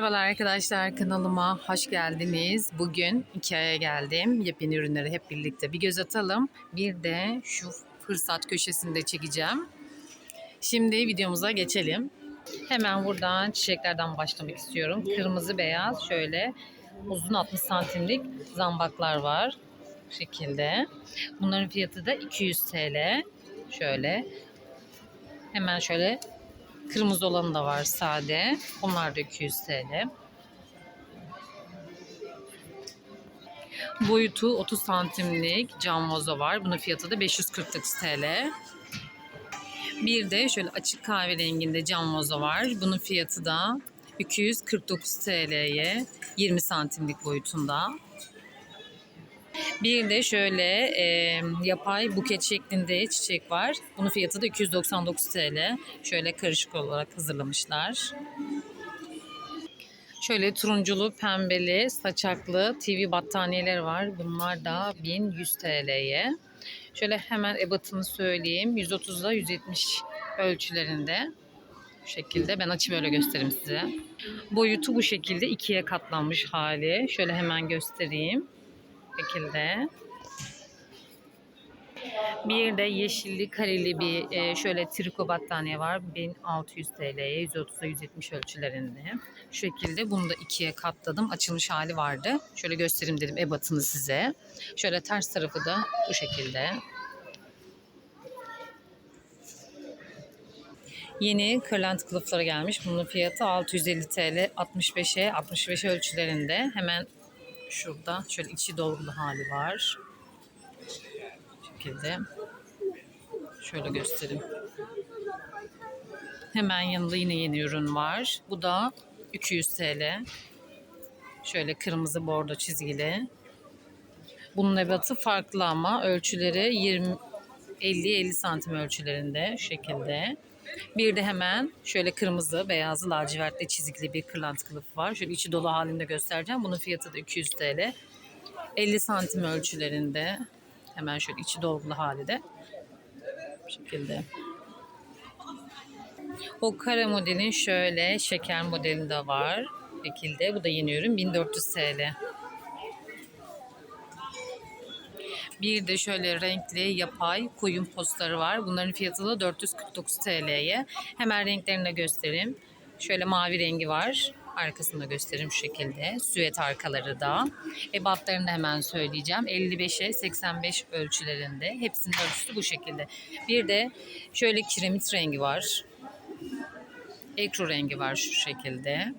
Merhabalar arkadaşlar kanalıma hoş geldiniz. Bugün Ikea'ya geldim. Yepyeni ürünleri hep birlikte bir göz atalım. Bir de şu fırsat köşesinde çekeceğim. Şimdi videomuza geçelim. Hemen buradan çiçeklerden başlamak istiyorum. Kırmızı beyaz şöyle uzun 60 santimlik zambaklar var. Bu şekilde. Bunların fiyatı da 200 TL. Şöyle. Hemen şöyle Kırmızı olanı da var sade. Onlar da 200 TL. Boyutu 30 santimlik cam vazo var. Bunun fiyatı da 549 TL. Bir de şöyle açık kahverenginde cam vazo var. Bunun fiyatı da 249 TL'ye 20 santimlik boyutunda. Bir de şöyle e, yapay buket şeklinde çiçek var. Bunun fiyatı da 299 TL. Şöyle karışık olarak hazırlamışlar. Şöyle turunculu, pembeli, saçaklı TV battaniyeler var. Bunlar da 1100 TL'ye. Şöyle hemen ebatını söyleyeyim. 130 ile 170 ölçülerinde. Bu şekilde. Ben açı böyle göstereyim size. Boyutu bu şekilde ikiye katlanmış hali. Şöyle hemen göstereyim şekilde. Bir de yeşilli kareli bir e, şöyle triko battaniye var. 1600 TL'ye 130'a 170 ölçülerinde. Şu şekilde bunu da ikiye katladım. Açılmış hali vardı. Şöyle göstereyim dedim ebatını size. Şöyle ters tarafı da bu şekilde. Yeni kırlent kılıfları gelmiş. Bunun fiyatı 650 TL 65'e 65 ölçülerinde. Hemen Şurada şöyle içi dolgulu hali var. Şekilde. Şöyle göstereyim. Hemen yanında yine yeni ürün var. Bu da 200 TL. Şöyle kırmızı bordo çizgili. Bunun ebatı farklı ama ölçüleri 20 50-50 santim ölçülerinde şu şekilde. Bir de hemen şöyle kırmızı, beyazlı, lacivertli çizgili bir kırlent kılıf var. Şöyle içi dolu halinde göstereceğim. Bunun fiyatı da 200 TL. 50 santim ölçülerinde. Hemen şöyle içi dolgulu hali de. Bu şekilde. O kare modelin şöyle şeker modeli de var. Şekilde. Bu da yeni ürün. 1400 TL. Bir de şöyle renkli yapay koyun postları var. Bunların fiyatı da 449 TL'ye. Hemen renklerini de göstereyim. Şöyle mavi rengi var. Arkasını da göstereyim şu şekilde. Süet arkaları da. Ebatlarını da hemen söyleyeceğim. 55'e 85 ölçülerinde. Hepsinin ölçüsü bu şekilde. Bir de şöyle kiremit rengi var. Ekru rengi var şu şekilde.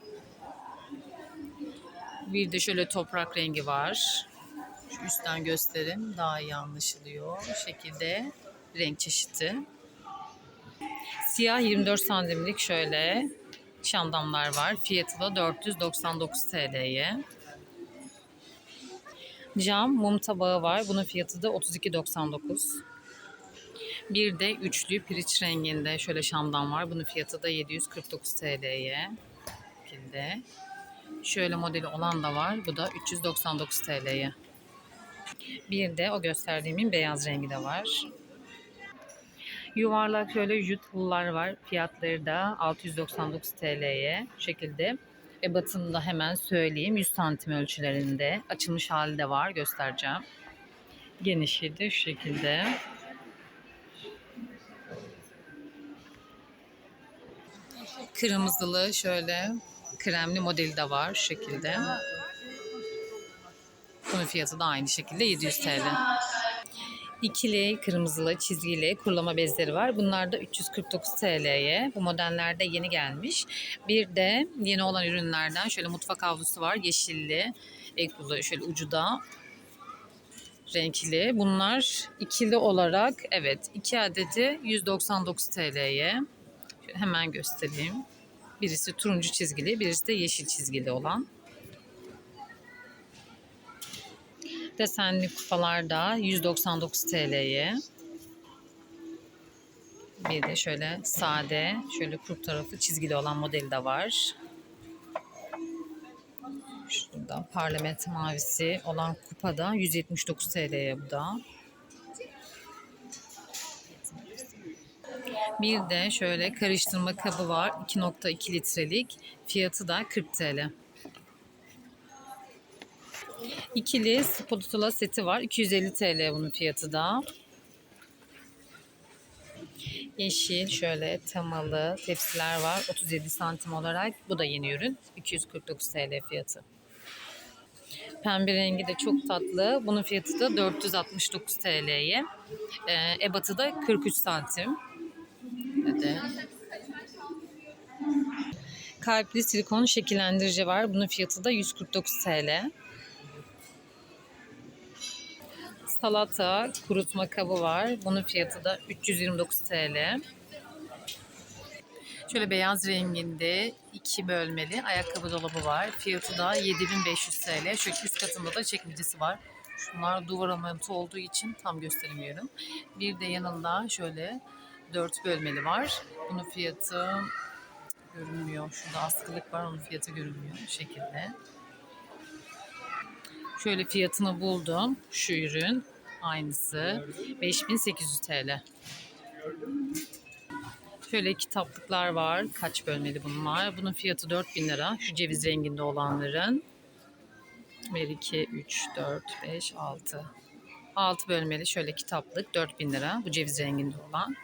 Bir de şöyle toprak rengi var. Üstten gösterim daha iyi anlaşılıyor. Bu şekilde renk çeşidi. Siyah 24 santimlik şöyle şandamlar var. Fiyatı da 499 TL'ye. Cam mum tabağı var. Bunun fiyatı da 32.99. Bir de üçlü piriç renginde şöyle şamdan var. Bunun fiyatı da 749 TL'ye. Şöyle modeli olan da var. Bu da 399 TL'ye. Bir de o gösterdiğimin beyaz rengi de var. Yuvarlak şöyle jüt pullar var. Fiyatları da 699 TL'ye. Şekilde. Ebatını da hemen söyleyeyim. 100 santim ölçülerinde. Açılmış hali de var. Göstereceğim. Genişi de şu şekilde. Kırmızılı şöyle kremli modeli de var şu şekilde. Bunun fiyatı da aynı şekilde 700 TL. İkili, kırmızılı, çizgili kurulama bezleri var. Bunlar da 349 TL'ye. Bu modellerde yeni gelmiş. Bir de yeni olan ürünlerden şöyle mutfak havlusu var. Yeşilli, şöyle ucu da renkli. Bunlar ikili olarak evet iki adeti 199 TL'ye. Hemen göstereyim. Birisi turuncu çizgili, birisi de yeşil çizgili olan. Desenli kupalar da 199 TL'ye. Bir de şöyle sade, şöyle kurt tarafı çizgili olan modeli de var. Şurada parlament mavisi olan kupada 179 TL'ye bu da. Bir de şöyle karıştırma kabı var. 2.2 litrelik. Fiyatı da 40 TL. İkili spatula seti var. 250 TL bunun fiyatı da. Yeşil şöyle temalı tepsiler var. 37 santim olarak. Bu da yeni ürün. 249 TL fiyatı. Pembe rengi de çok tatlı. Bunun fiyatı da 469 TL'ye. Ee, ebatı da 43 santim. Hadi. Kalpli silikon şekillendirici var. Bunun fiyatı da 149 TL. Salata kurutma kabı var. Bunun fiyatı da 329 TL. Şöyle beyaz renginde iki bölmeli ayakkabı dolabı var. Fiyatı da 7500 TL. Şu üst katında da çekmecesi var. Şunlar duvar amatı olduğu için tam gösteremiyorum. Bir de yanında şöyle dört bölmeli var. Bunun fiyatı görünmüyor. Şurada askılık var. Onun fiyatı görünmüyor bu şekilde. Şöyle fiyatını buldum. Şu ürün aynısı. 5800 TL. Şöyle kitaplıklar var. Kaç bölmeli bunlar? Bunun fiyatı 4000 lira. Şu ceviz renginde olanların. 1, 2, 3, 4, 5, 6. 6 bölmeli şöyle kitaplık 4000 lira. Bu ceviz renginde olan.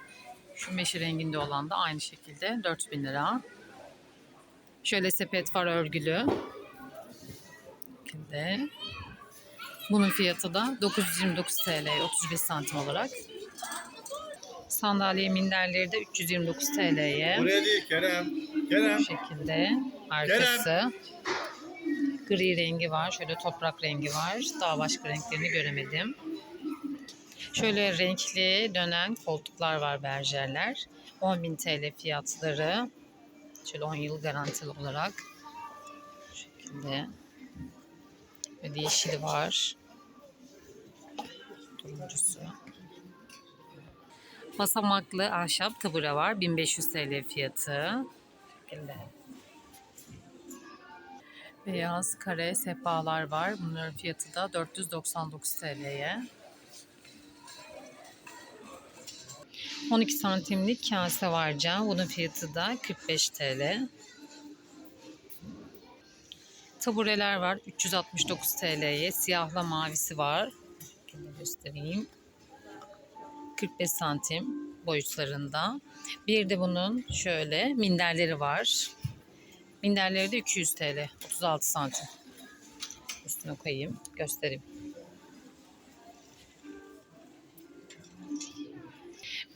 Şu meşe renginde olan da aynı şekilde 4000 lira. Şöyle sepet var örgülü. Şekilde. Bunun fiyatı da 929 TL 35 santim olarak. Sandalye minderleri de 329 TL'ye. Buraya değil Kerem. Kerem. Bu şekilde. Arkası. Gri rengi var. Şöyle toprak rengi var. Daha başka renklerini göremedim. Şöyle renkli dönen koltuklar var berjerler. 10.000 TL fiyatları. Şöyle 10 yıl garantili olarak. Bu şekilde. Ve yeşili var. Turuncusu. Basamaklı ahşap tabure var. 1500 TL fiyatı. Şekilde. Beyaz kare sehpalar var. Bunların fiyatı da 499 TL'ye. 12 santimlik kase var cam. Bunun fiyatı da 45 TL. Tabureler var. 369 TL'ye. Siyahla mavisi var. Şöyle göstereyim. 45 santim boyutlarında. Bir de bunun şöyle minderleri var. Minderleri de 200 TL. 36 santim. Üstüne koyayım. Göstereyim.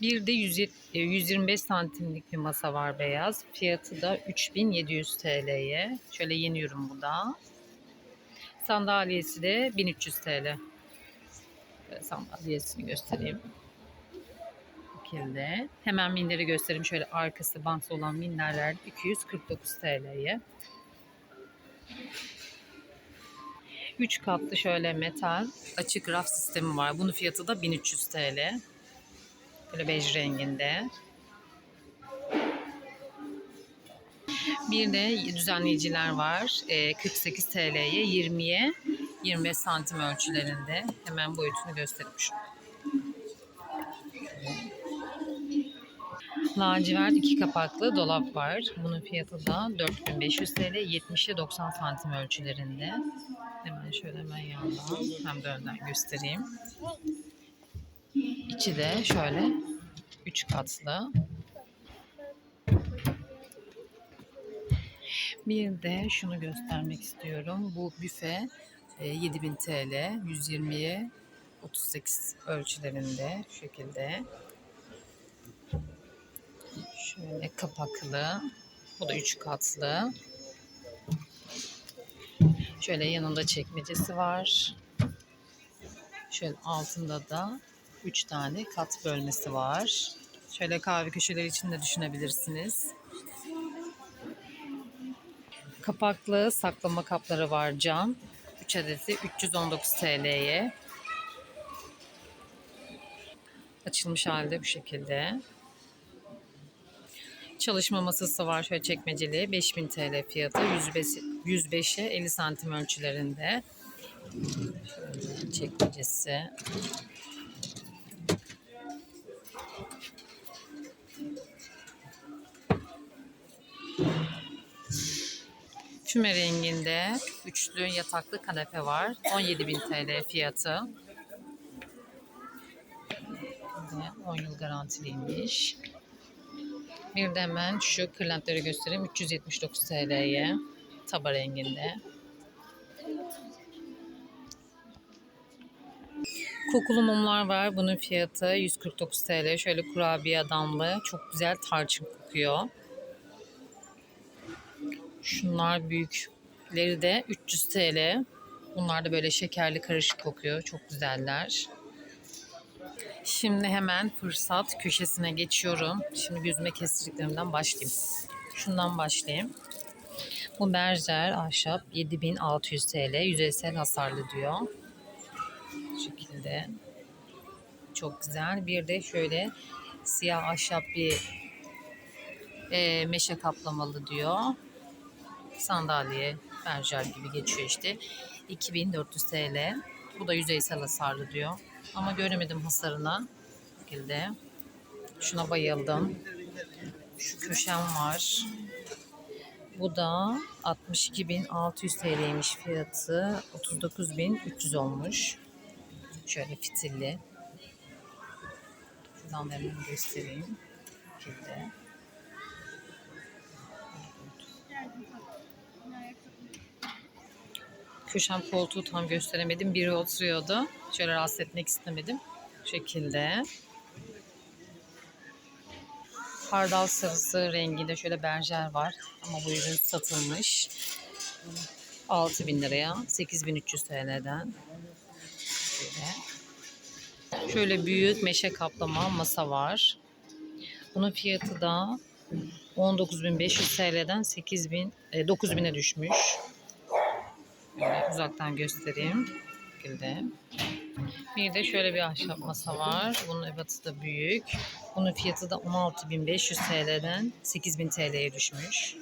Bir de 170 125 santimlik bir masa var beyaz. Fiyatı da 3700 TL'ye. Şöyle yeni bu da. Sandalyesi de 1300 TL. Sandalyesini göstereyim. Bu şekilde. Hemen minderi göstereyim. Şöyle arkası bantlı olan minderler 249 TL'ye. 3 katlı şöyle metal açık raf sistemi var. Bunun fiyatı da 1300 TL. Böyle bej renginde. Bir de düzenleyiciler var. Ee, 48 TL'ye 20'ye 25 santim ölçülerinde. Hemen boyutunu göstermiş. Lacivert iki kapaklı dolap var. Bunun fiyatı da 4500 TL 70'e 90 santim ölçülerinde. Hemen şöyle hemen yandan hem de önden göstereyim. İçi de şöyle 3 katlı. Bir de şunu göstermek istiyorum. Bu büfe e, 7000 TL 120'ye 38 ölçülerinde şu şekilde. Şöyle kapaklı. Bu da 3 katlı. Şöyle yanında çekmecesi var. Şöyle altında da 3 tane kat bölmesi var. Şöyle kahve köşeleri için de düşünebilirsiniz. Kapaklı saklama kapları var cam. 3 adeti 319 TL'ye. Açılmış halde bu şekilde. Çalışma masası var şöyle çekmeceli 5000 TL fiyatı 105, 105'e 50 santim ölçülerinde. Şöyle çekmecesi. Füme renginde üçlü yataklı kanepe var. 17.000 TL fiyatı. Ve 10 yıl garantiliymiş. Bir de hemen şu kırlentleri göstereyim. 379 TL'ye. Taba renginde. Kokulu mumlar var. Bunun fiyatı 149 TL. Şöyle kurabiye adamlı. Çok güzel tarçın kokuyor. Şunlar büyükleri de 300 TL. Bunlar da böyle şekerli karışık kokuyor. Çok güzeller. Şimdi hemen fırsat köşesine geçiyorum. Şimdi gözüme kestiriklerimden başlayayım. Şundan başlayayım. Bu berjer ahşap 7600 TL. Yüzeysel hasarlı diyor. Bu şekilde. Çok güzel. Bir de şöyle siyah ahşap bir e, meşe kaplamalı diyor. Sandalye, berjer gibi geçiyor işte. 2400 TL. Bu da yüzeysel hasarlı diyor. Ama göremedim hasarına. Bu şekilde. Şuna bayıldım. Şu köşem var. Bu da 62.600 TL'ymiş fiyatı. 39.300 olmuş. Şöyle fitilli. Şuradan da hemen göstereyim. Şekilde. Köşem koltuğu tam gösteremedim. Biri oturuyordu. Şöyle rahatsız etmek istemedim. Bu şekilde. Hardal sarısı renginde şöyle berjer var. Ama bu ürün satılmış. 6000 liraya. 8300 TL'den. Şöyle. Şöyle büyük meşe kaplama masa var. Bunun fiyatı da 19.500 TL'den 8.000 e, 9.000'e düşmüş. Böyle uzaktan göstereyim. Bu şekilde. Bir de şöyle bir ahşap masa var. Bunun ebatı da büyük. Bunun fiyatı da 16.500 TL'den 8.000 TL'ye düşmüş.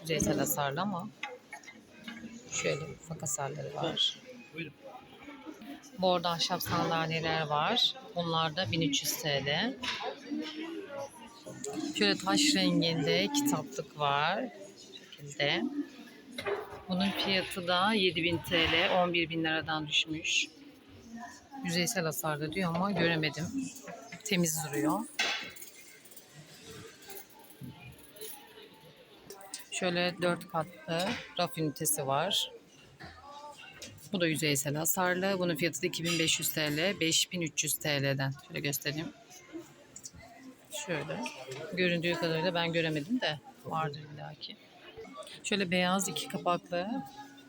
Yüzeysel hasarlı ama şöyle ufak hasarları var. Buyurun. Bu arada ahşap sandalyeler var. Bunlar da 1300 TL. Şöyle taş renginde kitaplık var. Bu şekilde. Bunun fiyatı da 7000 TL, 11 bin liradan düşmüş. Yüzeysel hasarda diyor ama göremedim. Temiz duruyor. Şöyle 4 katlı raf ünitesi var. Bu da yüzeysel hasarlı. Bunun fiyatı da 2500 TL, 5300 TL'den. Şöyle göstereyim. Şöyle. Göründüğü kadarıyla ben göremedim de vardır illaki. Şöyle beyaz iki kapaklı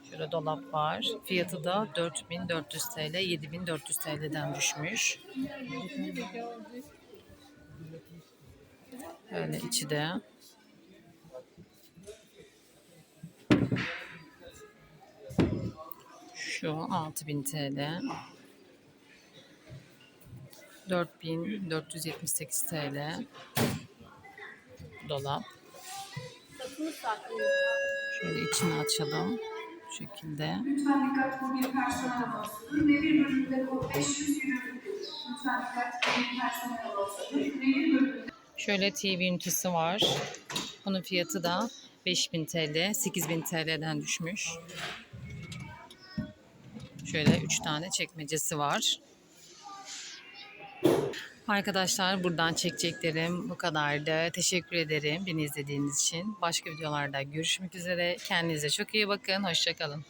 şöyle dolap var. Fiyatı da 4400 TL, 7400 TL'den düşmüş. Böyle içi de. Şu 6000 TL. 4478 TL. Dolap. Şöyle içini açalım. Bu şekilde. Lütfen dikkat bu bir personel odasıdır ve bir bölümde kod 500 yürürlüktür. Lütfen dikkat bu bir personel odasıdır ve bir bölümde Şöyle TV ünitesi var. Bunun fiyatı da 5000 TL, 8000 TL'den düşmüş. Şöyle 3 tane çekmecesi var. Arkadaşlar buradan çekeceklerim bu kadardı. Teşekkür ederim beni izlediğiniz için. Başka videolarda görüşmek üzere. Kendinize çok iyi bakın. Hoşçakalın.